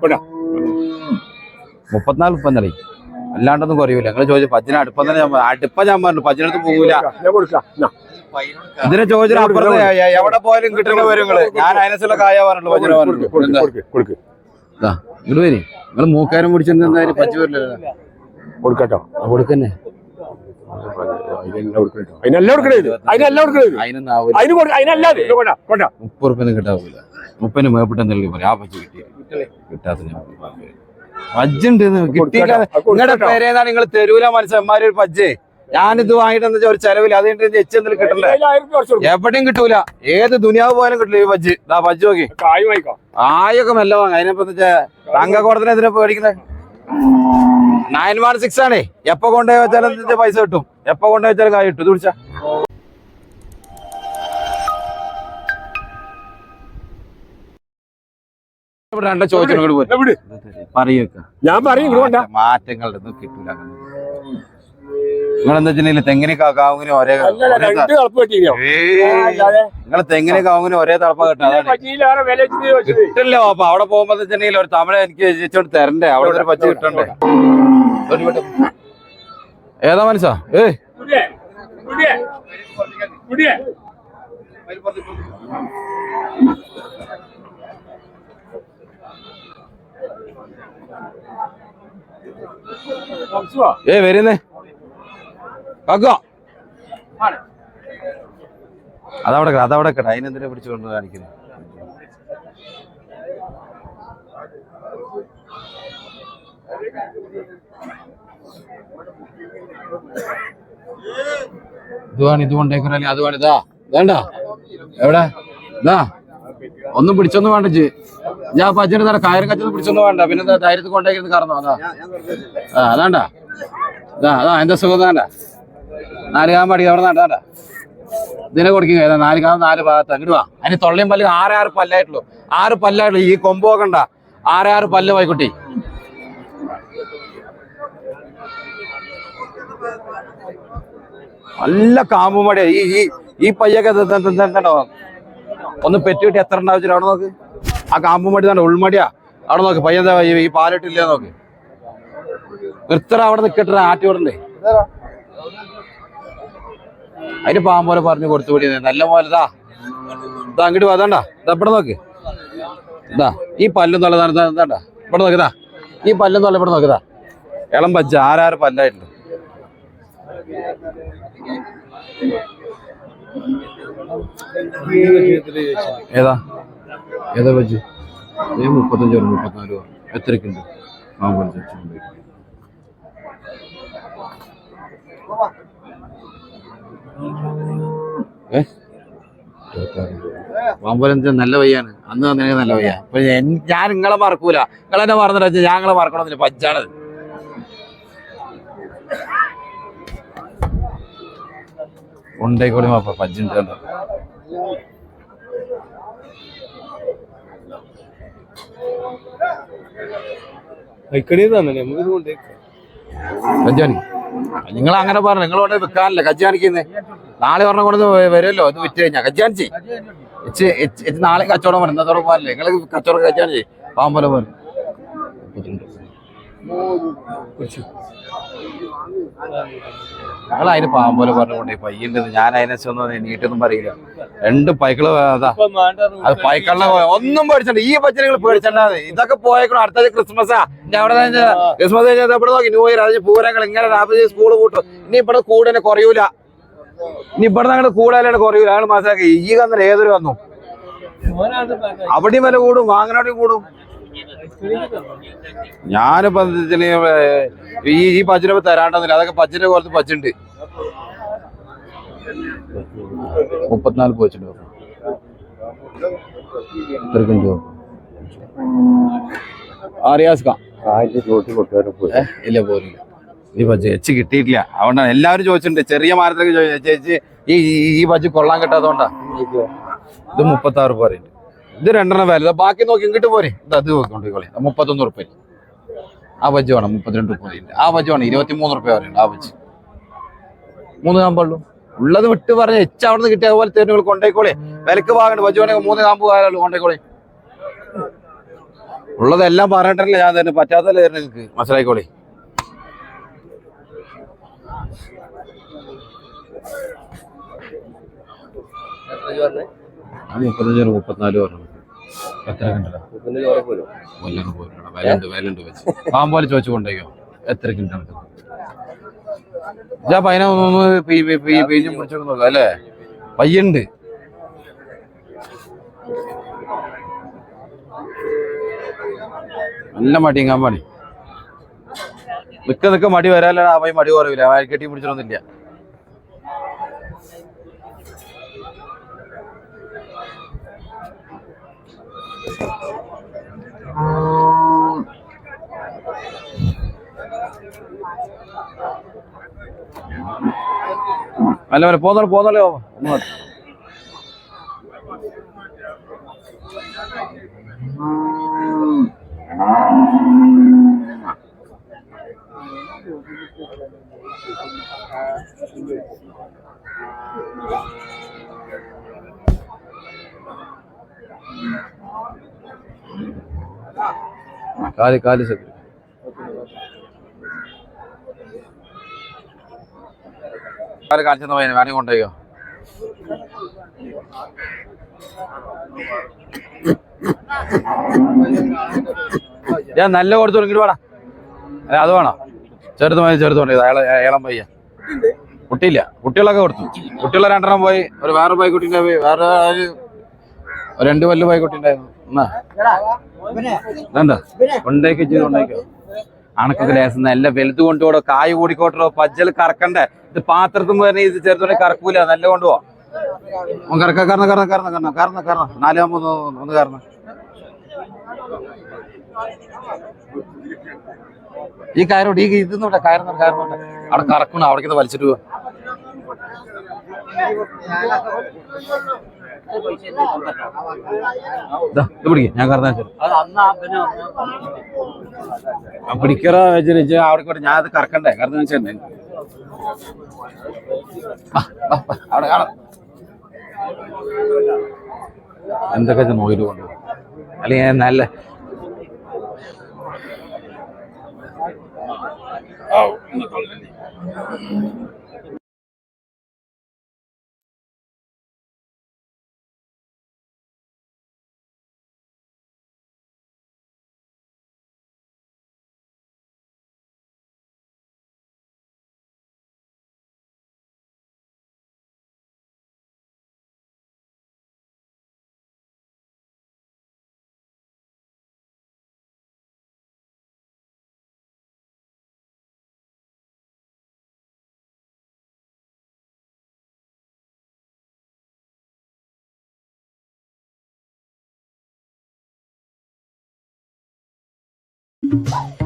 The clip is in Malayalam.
കൊണ്ടാ മുപ്പത്തിനാല് മുപ്പന്നറി അല്ലാണ്ടൊന്നും കുറയൂല. നിങ്ങൾ ചോദിച്ചു പച്ചിന് അടുപ്പം തന്നെ ഞാൻ അടുപ്പം ഞാൻ പറഞ്ഞു പച്ചിനടുത്ത് പോകൂല. ഇതിനെ ചോദിച്ചാൽ അപ്പുറത്ത് എവിടെ പോയാലും കിട്ടുന്ന വരും ഞാൻ അതിനനുസരിച്ചുള്ള കായ പറഞ്ഞു കൊടുക്ക്, പറഞ്ഞു ഇങ്ങോട്ട് വരി. നിങ്ങൾ മൂക്കാരും പിടിച്ചെന്തായാലും പച്ച വരില്ല കൊടുക്കട്ടോ. കൊടുക്കന്നെ അതിനെല്ലാം കൊടുക്കണോ അതിനെല്ലാം കൊടുക്കണേ അതിന് അതിനല്ലാതെ. മുപ്പത് റുപ്യ കിട്ടാവില്ല മുപ്പതിന് മേപ്പിട്ടെന്നല്ലേ പറയും. ആ പച്ച കിട്ടി. കിട്ടാത്ത ഞാൻ പജ്ജുണ്ട് കിട്ടിയില്ല. നിങ്ങളുടെ പേരേന്നാണ് നിങ്ങൾ തെരുവില മനസ്സന്മാര് ഒരു പജ്ജേ. ഞാനിത് വാങ്ങിട്ട് എന്താ ഒരു ചെലവില്ല. അത് കഴിഞ്ഞിട്ട് എച്ച് എന്തെങ്കിലും കിട്ടണ്ടേ? അതിലായിരം രൂപ കുറച്ച് കൊടുക്ക്. എവിടെയും കിട്ടൂല. ഏത് ദുനിയാവ് പോയാലും കിട്ടില്ല ഈ പജ്ജ്. ദാ പജ്ജ് നോക്കി. ആയൊക്കെ മെല്ല വാങ്ങാം. അതിനെപ്പോ തങ്കക്കോടത്തിന് എതിരെ പേടിക്കുന്നത് നയൻ വൺ സിക്സ് ആണേ. എപ്പോ കൊണ്ടുപോയി വെച്ചാലും പൈസ കിട്ടും. എപ്പോ കൊണ്ടുവച്ചാലും വെച്ചാലും കായ് കിട്ടും. ഇത്. പറയൊക്കെ ഞാൻ പറയും ഇങ്ങോട്ട് കൊണ്ടാ. മാറ്റങ്ങളുടെ ഒന്നും കിട്ടൂല നിങ്ങളെന്താ വെച്ചിട്ടുണ്ടെങ്കിൽ തെങ്ങിനെ കാവുങ്ങിനും ഒരേ നിങ്ങൾ തെങ്ങിനെ കാവുങ്ങിനും ഒരേ തളപ്പ. കിട്ടില്ല അപ്പൊ അവിടെ പോകുമ്പോ വെച്ചിട്ടുണ്ടെങ്കിൽ ഒരു തമിഴ് എനിക്ക് തരണ്ടേ. അവിടെ ഒരു പച്ച കിട്ടണ്ടേ. ഏതാ മനസ്സാ? ഏ? ഏ വരുന്നേ. കാക്കോ. അതവിടെ അതവിടെ കേട്ടോ അതിനെന്തിനാ പിടിച്ചുകൊണ്ട് കാണിക്കുന്നത് ഇതുവാണ് ഇത് കുറേ അതുമാണ് ഇതാ വേണ്ട. എവിടെ? ഇതാ. ഒന്നും പിടിച്ചൊന്നും വേണ്ട ജി. ഞാൻ പച്ചടി തരാം കയറും കച്ചൊന്നും പിടിച്ചൊന്നും വേണ്ട. പിന്നെ ധൈര്യത്തിൽ കൊണ്ടേക്കുന്നത് കറന്നോ അതാ. ആ അതാണ്ട. ഇതാ അതാ എന്താ സുഖം വേണ്ട നാല് കാമ്പ് അടി അവിടെ നാട്ടാ ഇതിനെ കൊടുക്കുക ഏതാ നാല് കാമ്പ് നാല് ഭാഗത്ത്. അങ്ങോട്ട് വാ. അതിന് തൊള്ളയും പല്ലും ആറ് ആറ് പല്ലായിട്ടുള്ളൂ. ആറ് പല്ലായിട്ടുള്ളൂ. ഈ കൊമ്പ് നോക്കണ്ട. ആറ് ആറ് പല്ല് പോയിക്കുട്ടി നല്ല കാമ്പുമടി ഈ ഈ ഈ പയ്യൊക്കെ ഇതുണ്ടോ? ഒന്ന് പെറ്റുകിട്ടി എത്ര ഉണ്ടാവും അവിടെ നോക്ക്. ആ കാമ്പുമടി തന്നെ ഉൾമടിയാ. അവിടെ നോക്ക്. പയ്യൻ ഈ- പാലിട്ടില്ല നോക്ക്. നിർത്തറ അവിടെ നിക്കട്ടെ ആട്ടി വിടണ്ടേ അതിന് പാമ്പോലെ പറഞ്ഞു കൊടുത്തു വിടി. നല്ല പോലെ ഇതാ അങ്ങോട്ട് വേദണ്ട ഇതാ ഇവിടെ നോക്ക്. ഇതാ ഈ പല്ലും തൊള്ളതാണ് ഇവിടെ നോക്കിതാ ഈ പല്ലും തൊള്ള ഇവിടെ നോക്കിതാ ഇളം പച്ച ആരാറ് പല്ലായിട്ടുണ്ട് ഏതാ? ഏതാ വെച്ച് ഏ മുപ്പത്തഞ്ച് മുപ്പത്തിനാല് എത്രക്കുണ്ട് മാമ്പഴം പാമ്പലെന്താ നല്ല വയ്യാണ്. അന്ന് തന്നെ നല്ല വയ്യ. അപ്പൊ ഞാൻ നിങ്ങളെ മറക്കൂല. നിങ്ങളെന്നെ മറന്നിട്ട് ഞാൻ നിങ്ങളെ മറക്കണമെന്നില്ല പച്ചാണത് മാപ്പ പജ്ജുണ്ട് കണ്ടോ? കജ്ജാനി. നിങ്ങൾ അങ്ങനെ പറഞ്ഞു നിങ്ങൾ ഇവിടെ വിൽക്കാനല്ലേ കജ്ജാനിക്കുന്നേ നാളെ പറഞ്ഞ കൊണ്ട് വരുമല്ലോ? അത് വിറ്റ് കഴിഞ്ഞാൽ കജ്ജാനിച്ചി. ഇച്ച് ഇച്ച് ഇച്ച് നാളെ കച്ചവടം പറഞ്ഞു ഇന്നത്തോടെ പോകാനല്ലേ നിങ്ങൾ കച്ചവടം കജ്ജാനിച്ചി. പാമ്പല പോലെ ഞങ്ങൾ അതിന് പാമ്പോലെ പറഞ്ഞുകൊണ്ട് പയ്യന്റെ ഞാൻ അതിനെ അതിനൊന്നും നീട്ടൊന്നും പറയില്ല. രണ്ട് പൈക്കൾ അതാ അത് പൈക്കളെ ഒന്നും പേടിച്ചണ്ട. ഈ പച്ചനങ്ങൾ പേടിച്ചണ്ട. ഇതൊക്കെ പോയേക്കണം അടുത്ത ക്രിസ്മസാ. ഞാൻ അവിടെ ക്രിസ്മസ് കഴിഞ്ഞാൽ ഇവിടെ നോക്കി. ന്യൂ ഇയർ അതിന് പൂരങ്ങൾ ഇങ്ങനെ രാത്രി സ്കൂൾ കൂട്ടും ഇനി ഇവിടെ കൂടെ കുറയൂല. ഇനി ഇവിടെ അങ്ങോട്ട് കൂടാലാണ് കുറയൂല. അയാൾ മനസ്സിലാക്കി. ഈ കന്നൽ ഏതൊരു വന്നു? അവിടെയും വില കൂടും വാങ്ങനോടെയും കൂടും. ഞാനിപ്പോ ഈ ഈ തരാണ്ടെന്നില്ല അതൊക്കെ പച്ചിന്റെ കുറച്ച് പച്ചുണ്ട്. മുപ്പത്തിനാല് ഏ, ഇല്ല പോരില്ല ഈ ബജ്ജ് എച്ച് കിട്ടിയിട്ടില്ല. അതുകൊണ്ടാണ് എല്ലാവരും ചോദിച്ചിട്ടുണ്ട്. ചെറിയ മരത്തിലൊക്കെ ചോദിച്ചു. ഈ ഈ- പച്ച കൊള്ളാൻ കിട്ടാത്തതുകൊണ്ടാ. ഇത് മുപ്പത്തി ആറ് ഇത് രണ്ടെണ്ണം വില ബാക്കി നോക്കി ഇങ്ങോട്ട് പോരെ. ഇത് അത് കളി മുപ്പത്തൊന്ന് ഉറുപ്പ്യ ആ ബജ്ജ് വേണം മുപ്പത്തിരണ്ട് ഉറുപ്പ്യ ആ ബജ്ജ് വേണം ഇരുപത്തി മൂന്ന് ഉറുപ്പ്യ പറയുന്നുണ്ട് ആ ബജ്ജ് മൂന്ന് കാമ്പുള്ളൂ ഉള്ളത് വിട്ട് പറഞ്ഞ എച്ച് അവിടെ നിന്ന് കിട്ടിയ പോലെ തേനുകൾ കൊണ്ടേക്കോളെ. വിലക്ക് വാങ്ങണ്ട. ബജ്ജ് വേണമെങ്കിൽ മൂന്ന് കാമ്പ് കാലുള്ളൂ കൊണ്ടേക്കോളെ. ഉള്ളതെല്ലാം പറഞ്ഞിട്ടല്ലേ ഞാൻ തന്നെ പറ്റാത്തല്ലേ തരുന്നത് നിങ്ങൾക്ക് മനസ്സിലായിക്കോളി. മുപ്പത്തഞ്ച് മുപ്പത്തിനാല് പറഞ്ഞു എത്ര കിണ്ടല കൊല്ലം പോയിട്ടുണ്ട് വിലണ്ട് വിലണ്ട് വെച്ച്. പാവം പോലെ ചോദിച്ചു കൊണ്ടേക്കോ എത്ര കിണ്ടൽ ഞാൻ പതിനൊന്ന് പേജും പിടിച്ചൊക്കെ നോക്കാം അല്ലേ? പയ്യുണ്ട്. നല്ല മടിയങ്ങാൻ മടി. നിക്ക നിക്ക മടി വരാല്ല ആ മടി കുറവില്ല. കെട്ടി പിടിച്ചിട്ടൊന്നുമില്ല അല്ല വരെ പോന്നോളൂ പോന്നോളൂ ഇങ്ങോട്ട്. കാൽ കാൽ സെറ്റ് കാൽ കാണിച്ചെന്ന പയ്യനെ വേണമെങ്കിൽ കൊണ്ടുപോയോ? ഞാൻ നല്ല കൊടുത്തു ഇങ്ങോട്ട് വേടാ. അല്ല അത് വേണോ? ചെറുത് മതി ചെറുത് അയാളെ ഏളം പയ്യ. കുട്ടിയില്ല. കുട്ടികളൊക്കെ കൊടുത്തു. കുട്ടികളെ രണ്ടെണ്ണം പോയി. ഒരു വേറെ പൈക്കുട്ടിന്റെ പോയി. വേറെ രണ്ട് വല്ല പൈക്കുട്ടിണ്ടായിരുന്നു എന്നാ? കൊണ്ടേക്ക് കൊണ്ടേക്കോ. അണക്കൊക്കെ ലേസം നല്ല വലുത് കൊണ്ടുപോടോ. കായ് കൂടിക്കോട്ടോ പജ്ജൽ കറക്കണ്ടേ? ഇത് പാത്രത്തും തന്നെ ഇത് ചെറുതുകൊണ്ട് കറക്കൂല നല്ല കൊണ്ടുപോവാ കറക്ക കറന്ന കറന്ന കറന്ന കറന്ന കറന്ന കറന്ന. നാലാകുമ്പോ ഒന്ന് ഒന്ന് കറന്ന. ഈ കയറോട് ഈ ഇതൊന്നുണ്ട് കയറുന്ന കയറുന്നുണ്ട്. അവിടെ കറക്കണം അവിടേക്ക് ഇത് വലിച്ചിട്ട് പോവാ. ഇത് ഞാൻ കറന്ന പിടിക്കറ വെച്ചാൽ അവിടെ ഞാൻ അത് കറക്കണ്ടേ? കറന്നു വെച്ചിട്ടുണ്ട് അവിടെ കാണാം. എന്തൊക്കെ നോയിട്ട് കൊണ്ട് അല്ലെങ്കിൽ നല്ല Thank Woo!